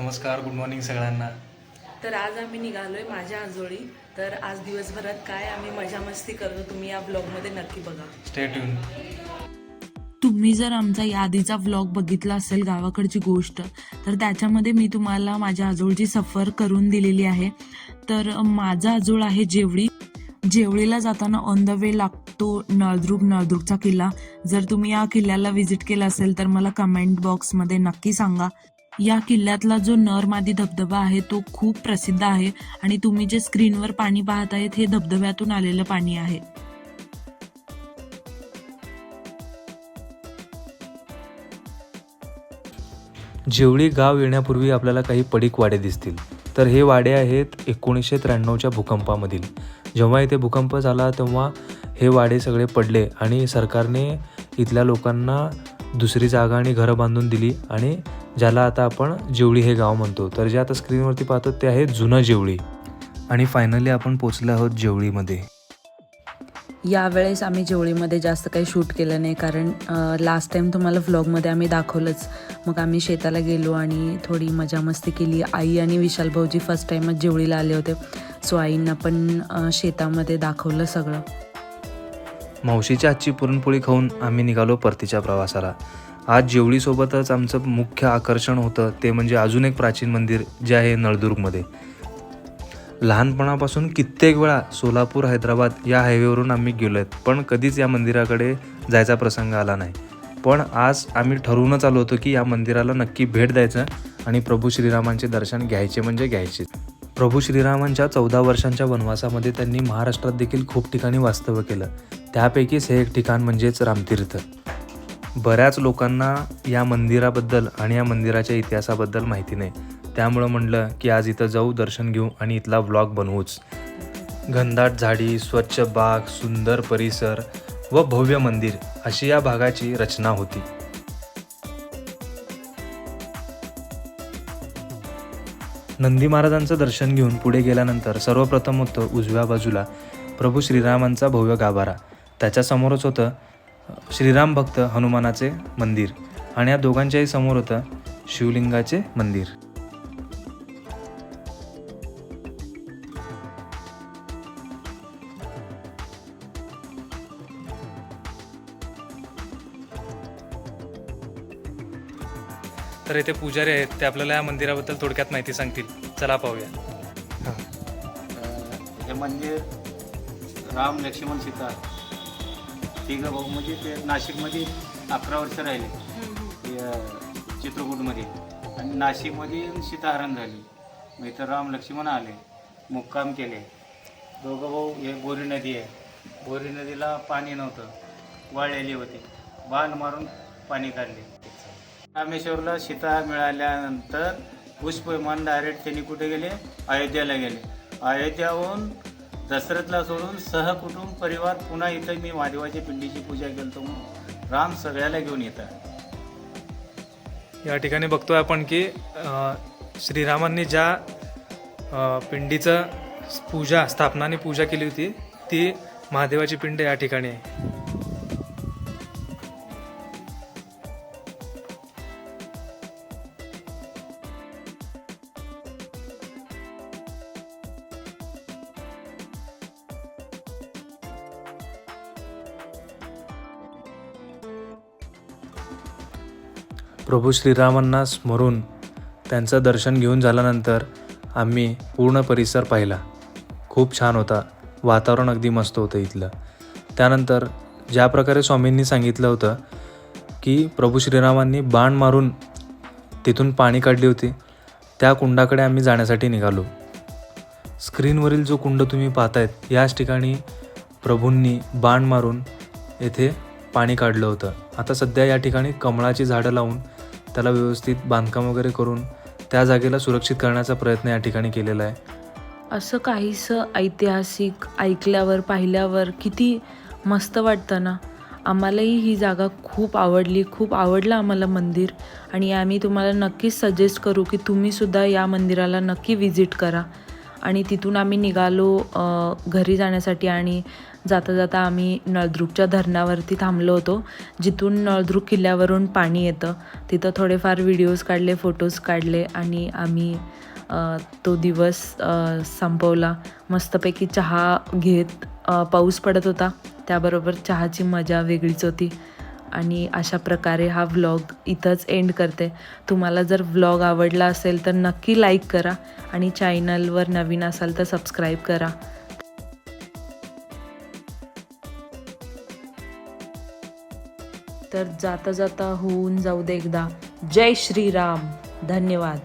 नमस्कार good morning सगळ्यांना. तर आज आम्ही निघालोय माझ्या आजोळी. तर आज दिवसभरात काय आम्ही मजा मस्ती करतो तुम्ही या ब्लॉगमध्ये नक्की बघा. स्टेट ट्यून तुम्ही जर आमचा यादीचा व्लॉग बघितला असेल गावाकडची गोष्ट तर त्याच्यामध्ये मी तुम्हाला माझ्या आजोळची सफर करून दिलेली आहे. तर माझा आजोळ आहे जेवळी जेवळीला जाताना ऑन द वे लागतो नळदुर्ग नळदुर्गचा किल्ला. जर तुम्ही या किल्ल्याला व्हिजिट केला असेल तर मला कमेंट बॉक्समध्ये नक्की सांगा. या किल्ल्यातला जो नरमादी धबधबा आहे तो खूप प्रसिद्ध आहे आणि तुम्ही जे स्क्रीनवर पाणी पाहत आहेत हे धबधब्यातून आलेलं पाणी आहे. जेवळी गाव येण्यापूर्वी आपल्याला काही पडीक वाडे दिसतील तर हे वाडे आहेत एकोणीसशे त्र्याण्णवच्या भूकंपामधील. जेव्हा इथे भूकंप झाला तेव्हा हे वाडे सगळे पडले आणि सरकारने इथल्या लोकांना दुसरी जागा आणि घरं बांधून दिली आणि ज्याला आता आपण जेवळी हे गाव म्हणतो. तर जे आता स्क्रीनवरती पाहतो ते आहे जुनं जेवळी. आणि फायनली आपण पोचलो आहोत जेवळीमध्ये. यावेळेस आम्ही जेवळीमध्ये जास्त काही शूट केलं नाही कारण लास्ट टाईम तुम्हाला व्लॉगमध्ये आम्ही दाखवलंच. मग आम्ही शेताला गेलो आणि थोडी मजा मस्ती केली. आई आणि विशाल भाऊजी फर्स्ट टाईमच जेवळीला आले होते. सो आईंना पण शेतामध्ये दाखवलं सगळं. मावशीच्या आजची पुरणपोळी खाऊन आम्ही निघालो परतीच्या प्रवासाला. आज जेवळीसोबतच आमचं मुख्य आकर्षण होतं ते म्हणजे अजून एक प्राचीन मंदिर जे आहे नळदुर्गमध्ये. लहानपणापासून कित्येक वेळा सोलापूर हैदराबाद या हायवेवरून आम्ही गेलो आहेत पण कधीच या मंदिराकडे जायचा प्रसंग आला नाही. पण आज आम्ही ठरवूनच आलो होतो की या मंदिराला नक्की भेट द्यायचं आणि प्रभू श्रीरामांचे दर्शन घ्यायचे म्हणजे घ्यायचे. प्रभू श्रीरामांच्या चौदा वर्षांच्या वनवासामध्ये त्यांनी महाराष्ट्रात देखील खूप ठिकाणी वास्तव्य केलं. त्यापैकीच हे एक ठिकाण म्हणजेच रामतीर्थ. बऱ्याच लोकांना या मंदिराबद्दल आणि या मंदिराच्या इतिहासाबद्दल माहिती नाही. त्यामुळं म्हणलं की आज इथं जाऊ दर्शन घेऊ आणि इथला व्लॉग बनवूच. घनदाट झाडी स्वच्छ बाग सुंदर परिसर व भव्य मंदिर अशी या भागाची रचना होती. नंदी महाराजांचं दर्शन घेऊन पुढे गेल्यानंतर सर्वप्रथम होतं उजव्या बाजूला प्रभू श्रीरामांचा भव्य गाभारा. त्याच्यासमोरच होतं श्रीराम भक्त हनुमानाचे मंदिर आणि या दोघांच्याही समोर होतं शिवलिंगाचे मंदिर. तर इथे पुजारी आहेत ते आपल्याला या मंदिराबद्दल थोडक्यात माहिती सांगतील. चला पाहूया. हे. मंदिर राम लक्ष्मण सीता. तिघं भाऊ म्हणजे ते नाशिकमध्ये अकरा वर्ष राहिले. ते, अ, चित्रकूटमध्ये. आणि नाशिकमध्ये सीताहरण झाली. मग इथं राम लक्ष्मण आले मुक्काम केले. दोघं भाऊ हे बोरी नदी आहे. बोरी नदीला पाणी नव्हतं. वाळलेली होती. बाण मारून पाणी काढले. रामेश्वरला सीता मिळाल्यानंतर पुष्पविमान डायरेक्ट त्यांनी कुठे गेले? अयोध्याला गेले. अयोध्याहून दशरथला सोडून सहकुटुंब परिवार पुन्हा इथं मी महादेवाच्या पिंडीची पूजा केलतो म्हणून राम सगळ्याला घेऊन येतात. या ठिकाणी बघतोय आपण की श्रीरामांनी ज्या पिंडीचं पूजा स्थापनाने पूजा केली होती ती महादेवाची पिंड या ठिकाणी आहे. प्रभू श्रीरामांना स्मरून त्यांचं दर्शन घेऊन झाल्यानंतर आम्ही पूर्ण परिसर पाहिला. खूप छान होता. वातावरण अगदी मस्त होतं इथलं. त्यानंतर ज्या प्रकारे स्वामींनी सांगितलं होतं की प्रभू श्रीरामांनी बाण मारून तिथून पाणी काढली होती. त्या कुंडाकडे आम्ही जाण्यासाठी निघालो. स्क्रीनवरील जो कुंड तुम्ही पाहतायत याच ठिकाणी प्रभूंनी बाण मारून येथे पाणी काढलं होतं. आता सध्या या ठिकाणी कमळाची झाडं लावून त्याला व्यवस्थित बांधकाम वगैरे करून त्या जागेला सुरक्षित करण्याचा प्रयत्न या ठिकाणी केलेला आहे. असं काहीसं ऐतिहासिक ऐकल्यावर पाहिल्यावर किती मस्त वाटतं ना? आम्हालाही ही जागा खूप आवडली खूप आवडलं आम्हाला मंदिर. आणि आम्ही तुम्हाला नक्कीच सजेस्ट करू की तुम्हीसुद्धा या मंदिराला नक्की विजिट करा. आणि तिथून आम्ही निघालो घरी जाण्यासाठी आणि जाता जाता आम्ही नळदुर्गच्या धरणावरती थांबलो होतो जिथून नळदुर्ग किल्ल्यावरून पाणी येतं. तिथं थोडेफार व्हिडिओज काढले फोटोज काढले आणि आम्ही तो दिवस संपवला. मस्तपैकी चहा घेत पाऊस पडत होता. त्याबरोबर चहाची मजा वेगळीच होती. आणि अशा प्रकारे हा व्लॉग इथंच एंड करते. तुम्हाला जर व्लॉग आवडला असेल तर नक्की लाईक करा आणि चॅनलवर नवीन असाल तर सबस्क्राईब करा. तर जाता जाता होऊन जाऊ दे एकदा. जय श्रीराम. धन्यवाद.